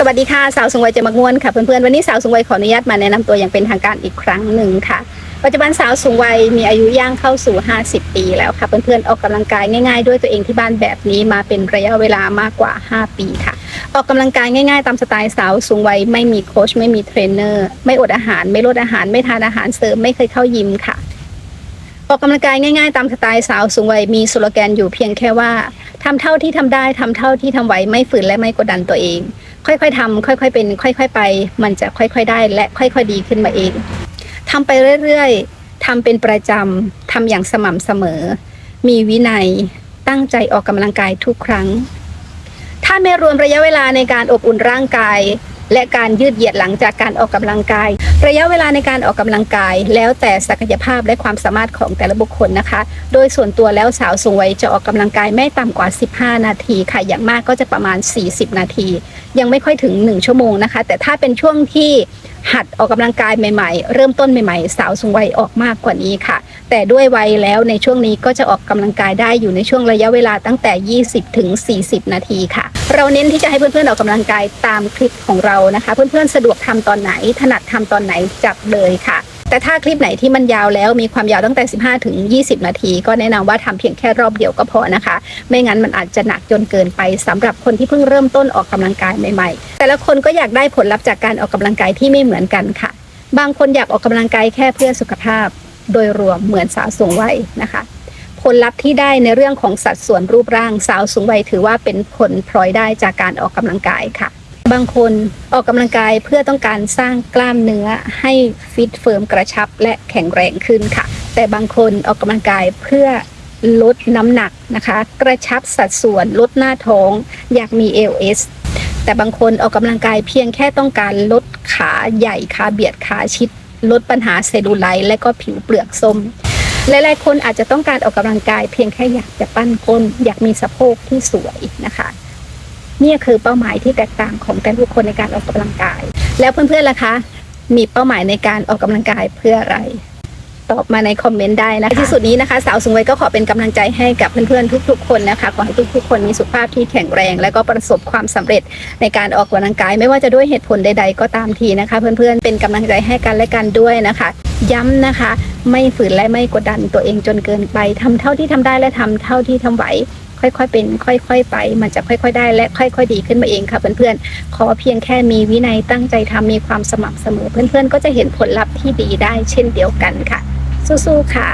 สวัสดีค่ะสาวสูงวัยเจะมักม่วนค่ะเพื่อนๆวันนี้สาวสูงวัยขออนุญาตมาแนะนำตัวอย่างเป็นทางการอีกครั้งหนึ่งค่ะ ปัจจุบันสาวสูงวัยมีอายุย่างเข้าสู่ 50 ปีแล้วค่ะเพื่อนๆออกกำลังกายง่ายๆ ด้วยตัวเองที่บ้านแบบนี้มาเป็นระยะเวลามากกว่า 5 ปีค่ะ ออกกำลังกายง่ายๆ ตามสไตล์สาวสูงวัยไม่มีโค้ชไม่มีเทรนเนอร์ไม่อดอาหาร ไม่ลดอาหาร ไม่ทานอาหารเสริมไม่เคยเข้ายิมค่ะออกกำลังกายง่ายๆ ตามสไตล์สาวสูงวัยมีสโลแกนอยู่เพียงแค่ว่าทำเท่าที่ทำได้ทำเท่าที่ทำไหวไม่ฝืนและไม่กดดันตัวเอง ค่อยๆทำค่อยๆเป็น ค่อย ๆ ไป มันจะค่อย ๆ ได้และค่อย ๆ ดีขึ้นมาเองทำไปเรื่อยๆทำเป็นประจำทำอย่างสม่ำเสมอ มีวินัยตั้งใจออกกำลังกายทุกครั้ง ถ้าไม่รวมระยะเวลาในการอบอุ่นร่างกาย และการยืดเหยียดหลังจากการออกกำลังกาย ระยะเวลาในการออกกำลังกาย แล้วแต่ศักยภาพและความสามารถของแต่ละบุคคลนะคะ โดยส่วนตัวแล้วสาวสูงวัยจะออกกำลังกายไม่ต่ำกว่า 15 นาทีค่ะ อย่างมากก็จะประมาณ 40 นาที ยังไม่ค่อยถึง 1 ชั่วโมงนะคะ แต่ถ้าเป็นช่วงที่หัดออกกำลังกายใหม่ๆ เริ่มต้นใหม่ๆ สาวสูงวัยออกมากกว่านี้ค่ะ แต่ด้วยวัยแล้วในช่วงนี้ก็จะออกกำลังกายได้อยู่ในช่วงระยะเวลาตั้งแต่ 20 ถึง 40 นาทีค่ะ เราเน้นที่จะให้เพื่อนๆออกกำลังกายตามคลิปของเรานะคะ เพื่อนๆสะดวกทำตอนไหน ถนัดทำตอนไหนจับเลยค่ะ แต่ถ้าคลิปไหนที่มันยาวแล้วมีความยาวตั้งแต่ 15ถึง20 นาที ก็แนะนำว่าทำเพียงแค่รอบเดียวก็พอนะคะ ไม่งั้นมันอาจจะหนักจนเกินไปสำหรับคนที่เพิ่งเริ่มต้นออกกำลังกายใหม่ๆ แต่ละคนก็อยากได้ผลลัพธ์จากการออกกำลังกายที่ไม่เหมือนกันค่ะ บางคนอยากออกกำลังกายแค่เพื่อสุขภาพ โดยรวมเหมือนสาวสูงวัยนะคะ ลลัพธ์ที่ได้ในเรื่องของสัดส่วนรูปร่างสาวสูงวัยถือว่าเป็นผลพลอยได้จากการออกกำลังกายค่ะ บางคนออกกำลังกายเพื่อต้องการสร้างกล้ามเนื้อให้ฟิตเฟิร์มกระชับและแข็งแรงขึ้นค่ะ แต่บางคนออกกำลังกายเพื่อลดน้ำหนักนะคะ กระชับสัดส่วนลดหน้าท้อง อยากมี LS แต่บางคนออกกำลังกายเพียงแค่ต้องการลดขาใหญ่ขาเบียดขาชิด ลดปัญหาเซลลูไลท์และก็ผิวเปลือกส้ม หลายๆคนอาจจะต้องการออกกำลังกาย เพียงแค่อยากจะปั้นก้น อยากมีสะโพกที่สวยนะคะนี่คือเป้าหมายที่แตกต่างของแต่ละบุคคลในการออกกำลังกาย แล้วเพื่อนๆล่ะคะ มีเป้าหมายในการออกกำลังกายเพื่ออะไร ตอบมาในคอมเมนต์ได้นะที่สุดนี้นะคะ สาวสูงวัยก็ขอเป็นกำลังใจให้กับเพื่อนๆทุก ๆ คนนะคะขอให้ทุกๆคนมีสุขภาพที่แข็งแรง และก็ประสบความสำเร็จในการออกกำลังกาย ไม่ว่าจะด้วยเหตุผลใด ๆ ก็ตามทีนะคะ เพื่อนๆเป็นกำลังใจให้กันและกันด้วยนะคะ ย้ำนะคะ ไม่ฝืนและไม่กดดันตัวเองจนเกินไปทำเท่าที่ทำได้และทำเท่าที่ทำไหวค่อยๆ เป็น ค่อยๆ ไป มันจะค่อย ๆ ได้และค่อย ๆ ดีขึ้นมาเองค่ะเพื่อนๆ ขอเพียงแค่มีวินัยตั้งใจทำมีความสม่ำเสมอ เพื่อนๆ ก็จะเห็นผลลัพธ์ที่ดีได้เช่นเดียวกันค่ะ สู้ๆค่ะ